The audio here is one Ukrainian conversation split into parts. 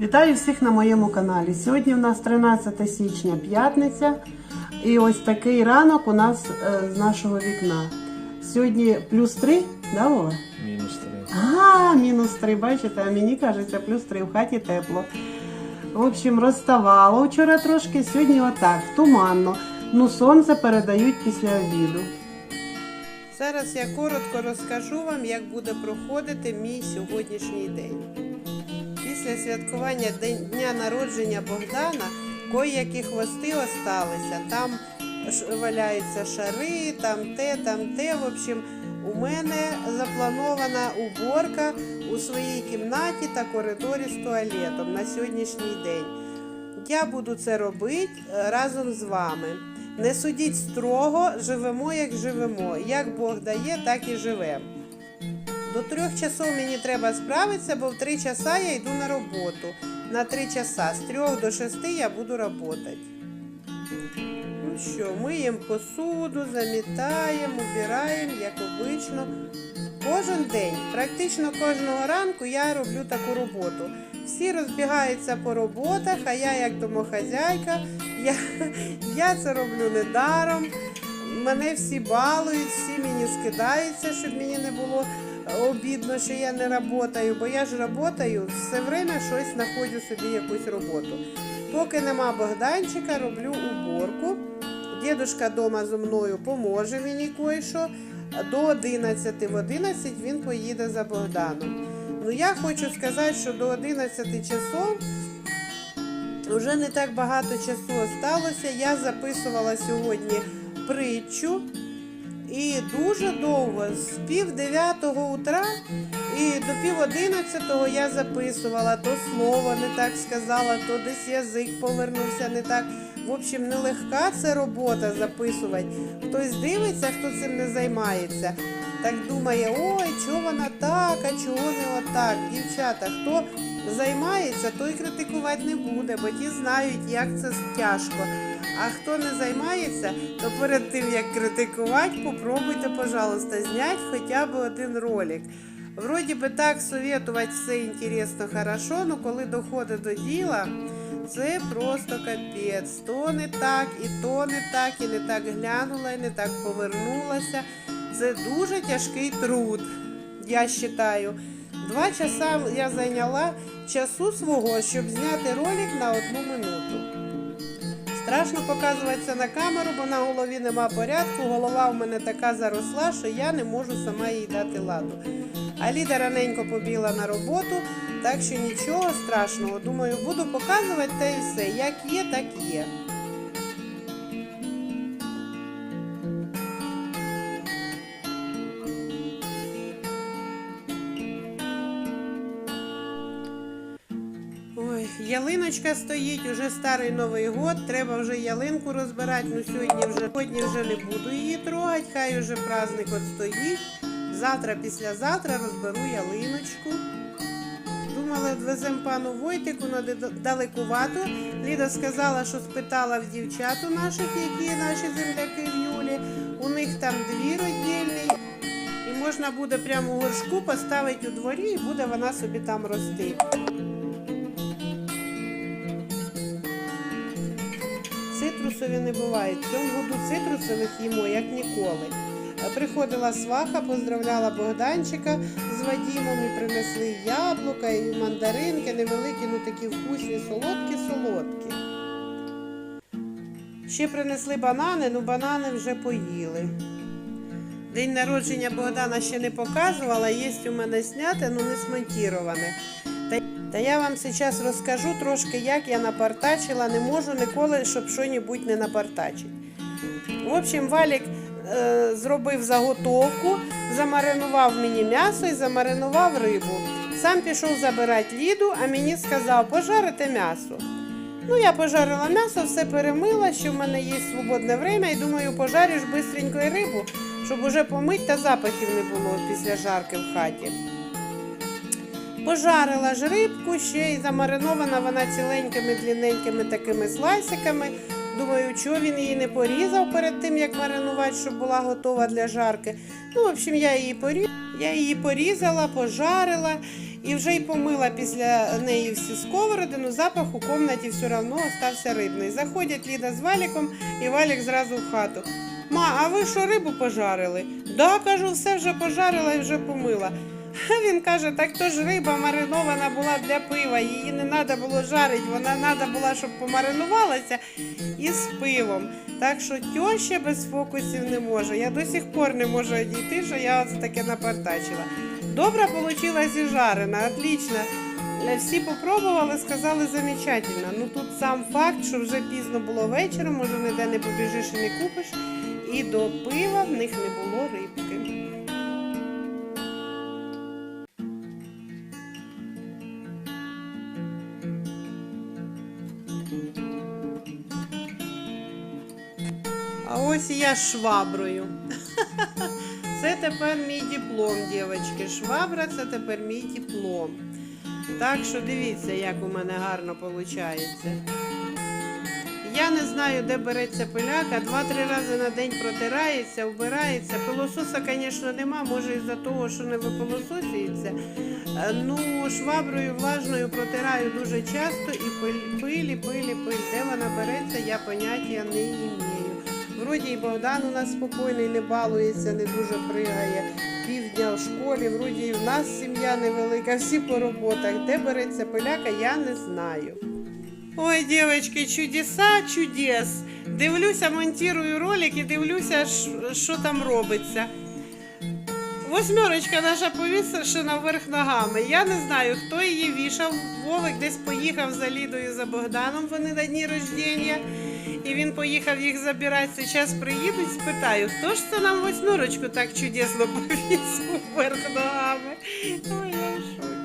Вітаю всіх на моєму каналі. Сьогодні у нас 13 січня, п'ятниця. І ось такий ранок у нас е, з нашого вікна. Сьогодні плюс 3, да, Вова? Мінус 3. А, мінус 3, бачите, а мені кажеться, плюс 3, в хаті тепло. В общем, розставало вчора трошки, сьогодні отак, туманно. Ну, сонце передають після обіду. Зараз я коротко розкажу вам, як буде проходити мій сьогоднішній день. Після святкування дня народження Богдана кої-які хвости осталися. Там валяються шари, там те, там те. В общем, у мене запланована уборка у своїй кімнаті та коридорі з туалетом на сьогоднішній день. Я буду це робити е, разом з вами. Не судіть строго, живемо як живемо. Як Бог дає, так і живемо. До трьох часов мені треба справитися, бо в три часа я йду на роботу. На три часа з трьох до шести я буду працювати. Ну що, миємо посуду, замітаємо, убираємо, як обично. Кожен день, практично кожного ранку я роблю таку роботу. Всі розбігаються по роботах, а я, як домохазяйка, я, я це роблю недаром. Мене всі балують, всі мені скидаються, щоб мені не було обідно, що я не працюю, бо я ж працюю, все время щось знаходжу собі якусь роботу. Поки нема Богданчика, роблю уборку. Дідушка вдома зі мною поможе мені кое-що. До 11. В 11 він поїде за Богданом. Ну я хочу сказати, що до 11 часов вже не так багато часу осталося. Я записувала сьогодні притчу. І дуже довго, з пів дев'ятого утра і до пів одинадцятого я записувала, то слово не так сказала, то десь язик повернувся не так. В общем, нелегка це робота записувати. Хтось дивиться, хто цим не займається. Так думає, ой, чого вона так, а чого не отак. Дівчата, хто займається, той критикувати не буде, бо ті знають, як це тяжко. А хто не займається, то перед тим як критикувати, попробуйте, пожалуйста, зняти хоча б один ролик. Вроді би так советувати все інтересно, хорошо, але коли доходить до діла, це просто капець. То не так, і то не так, і не так глянула, і не так повернулася. Це дуже тяжкий труд, я вважаю. Два часа я зайняла часу свого, щоб зняти ролик на одну минуту. Страшно показуватися на камеру, бо на голові нема порядку. Голова в мене така заросла, що я не можу сама їй дати ладу. А Ліда раненько побігла на роботу, так що нічого страшного. Думаю, буду показувати та і все. Як є, так є. Ялиночка стоїть, уже старий Новий год, треба вже ялинку розбирати. Ну сьогодні вже сьогодні вже не буду її трогати, хай уже праздник от стоїть. Завтра, післязавтра розберу ялиночку. Думала, відвеземо пану Войтику, але далекувато. Ліда сказала, що спитала в дівчат у наших, які наші земляки в Юлі. У них там двір віддільний. І можна буде прямо у горшку поставити у дворі, і буде вона собі там рости. Цитрусові не бувають. В цьому году цитрусових їмо, як ніколи. Е, Приходила сваха, поздравляла Богданчика з Вадімом і принесли яблука, і мандаринки, невеликі, ну такі вкусні, солодкі-солодкі. Ще принесли банани, ну банани вже поїли. День народження Богдана ще не показувала, є у мене зняте, ну не смонтіроване. Та, я вам зараз розкажу трошки, як я напартачила, не можу ніколи, щоб щось не напартачити. В общем, Валік е, зробив заготовку, замаринував мені м'ясо і замаринував рибу. Сам пішов забирати ліду, а мені сказав, пожарити м'ясо. Ну, я пожарила м'ясо, все перемила, що в мене є свободне время, і думаю, пожарю бистренько і рибу, щоб уже помить та запахів не було після жарки в хаті. Пожарила ж рибку, ще й замаринована вона ціленькими, длинненькими такими слайсиками. Думаю, чого він її не порізав перед тим, як маринувати, щоб була готова для жарки. Ну, в общем, я її порізала, я її порізала, пожарила І вже й помила після неї всі сковороди, ну запах у кімнаті все одно остався рибний. Заходять Ліда з Валіком, і Валік зразу в хату. Ма, а ви що рибу пожарили? Да, кажу, все вже пожарила і вже помила. Він каже, так то ж риба маринована була для пива, її не треба було жарити, вона треба була, щоб помаринувалася із пивом. Так що тьоща без фокусів не може. Я до сих пор не можу дійти, що я оце таке напартачила. Добра получилась і жарена, отлично. Е, Всі попробували, сказали замечательно. Ну тут сам факт, що вже пізно було вечором, може ніде не побіжиш і не купиш. І до пива в них не було рибки. А ось я шваброю. Це тепер мій диплом, дівчатки. Швабра це тепер мій диплом. Так що дивіться, як у мене гарно виходить. Я не знаю, де береться пиляка, два-три рази на день протирається, вбирається. Пилососа, звісно, нема, може із-за того, що не випилососується. Е, Ну, шваброю влажною протираю дуже часто і пилі, пилі, пиль. Де вона береться, я поняття не імею. Вроді і Богдан у нас спокійний, не балується, не дуже пригає. Півдня в школі, вроді і в нас сім'я невелика, всі по роботах. Де береться пиляка, я не знаю. Ой, дівчатки, чудеса чудес. Дивлюся, монтую ролик і дивлюся, що там робиться. Восьмерочка наша повішена вверх ногами. Я не знаю, хто її вішав. Вовик десь поїхав за Лідою за Богданом. Вони на дні рождення. Він поїхав їх забирати. Зараз приїдуть, спитаю, хто ж це нам восьмерочку так чудесно повіз вверх ногами. Ой, я в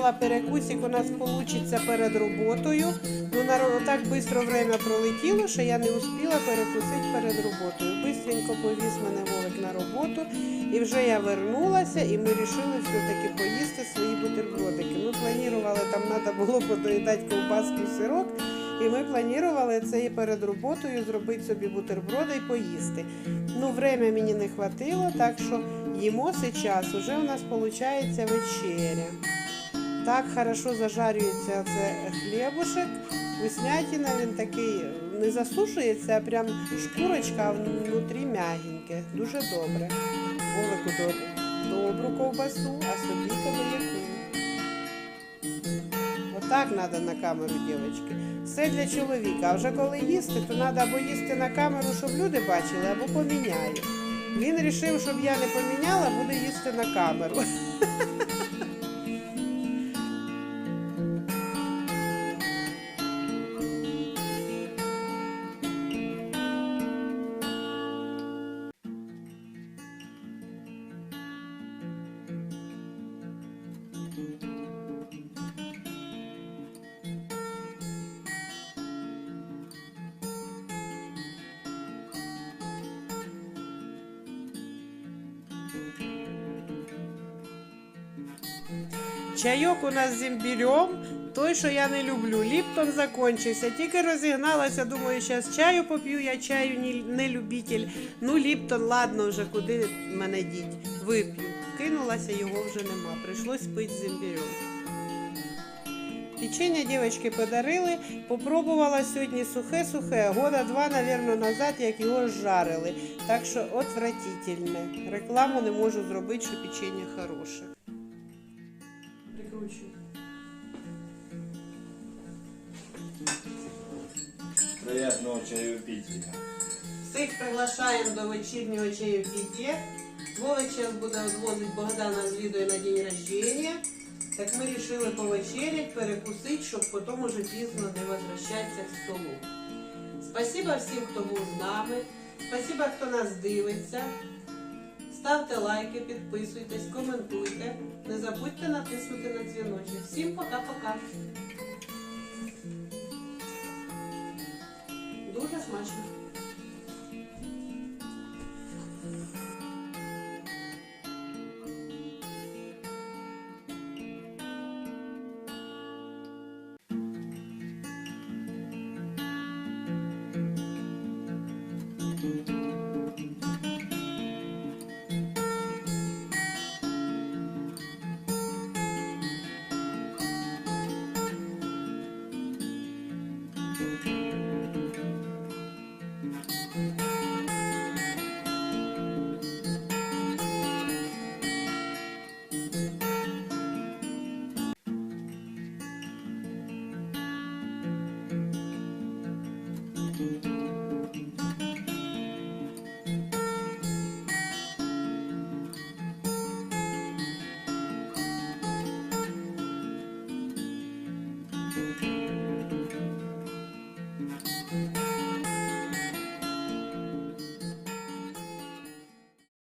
Думала, перекусик у нас вийде перед роботою. Ну, так швидко время пролетіло, що я не успіла перекусити перед роботою. Бистренько повіз мене Вовик на роботу, і вже я вернулася, і ми вирішили все-таки поїсти свої бутербродики. Ми планували, там треба було подоїдати ковбаски і сирок, і ми планували це і перед роботою зробити собі бутерброди і поїсти. Ну, время мені не хватило, так що їмо час. Уже у нас виходить вечеря. Так хорошо зажарюється це хлібушек. Вкуснятина, він такий не засушується, а прям шкурочка, внутрі м'ягеньке. Дуже добре. Вовику до- добру ковбасу, а собі кабаяку. Отак треба на камеру, дівчатки. Все для чоловіка. А вже коли їсти, то треба або їсти на камеру, щоб люди бачили, або поміняю. Він вирішив, щоб я не поміняла, буде їсти на камеру. Чайок у нас з імбірем, той, що я не люблю. Ліптон закончився. Тільки розігналася, думаю, зараз чаю поп'ю, я чаю не любитель. Ну, Ліптон, ладно, вже куди мене діть. Вип'ю. Кинулася, його вже нема. Прийшлось пити з імбірем. Печення дівчатки подарили, попробувала сьогодні сухе-сухе. Года два, напевно, назад, як його жарили. Так що отвратительне. Рекламу не можу зробити, що печення хороше. Прикручую. Приятного чаепития. Всіх приглашаємо до вечірнього чаєпіття. Вовик зараз буде відвозити Богдана з Лідою на день рождения. Так ми вирішили повечерять, перекусити, щоб потім уже пізно не возвращатися к столу. Спасибо всім, хто був з нами. Спасибо, хто нас дивиться. Ставте лайки, підписуйтесь, коментуйте. Не забудьте натиснути на дзвіночок. Всім пока-пока. Дуже смачно.